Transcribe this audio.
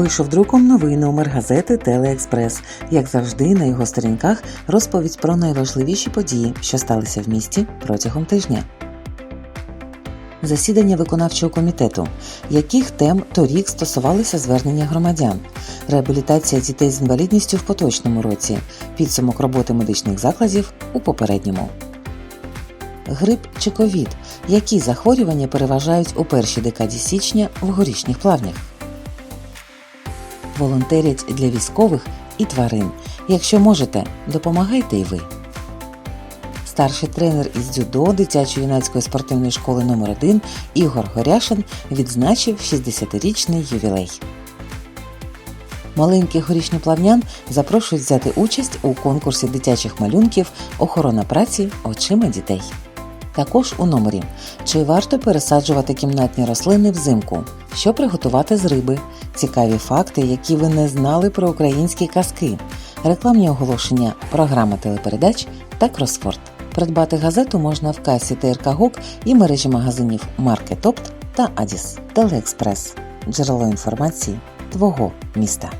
Вийшов друком новий номер газети Телеекспрес. Як завжди, на його сторінках розповідь про найважливіші події, що сталися в місті протягом тижня. Засідання виконавчого комітету. Яких тем торік стосувалися звернення громадян? Реабілітація дітей з інвалідністю в поточному році, підсумок роботи медичних закладів у попередньому. Грип чи ковід. Які захворювання переважають у першій декаді січня в горішніх плавнях? Волонтерять для військових і тварин. Якщо можете, допомагайте і ви. Старший тренер із дзюдо дитячо-юнацької спортивної школи номер 1 Ігор Горяшин відзначив 60-річний ювілей. Маленьких горішньоплавнян запрошують взяти участь у конкурсі дитячих малюнків Охорона праці очима дітей. Також у номері чи варто пересаджувати кімнатні рослини взимку, що приготувати з риби, цікаві факти, які ви не знали про українські казки, рекламні оголошення, програма телепередач та кросфорд. Придбати газету можна в касі ТРК ГУК і мережі магазинів Маркетопт та Адіс Телеекспрес. Джерело інформації твого міста.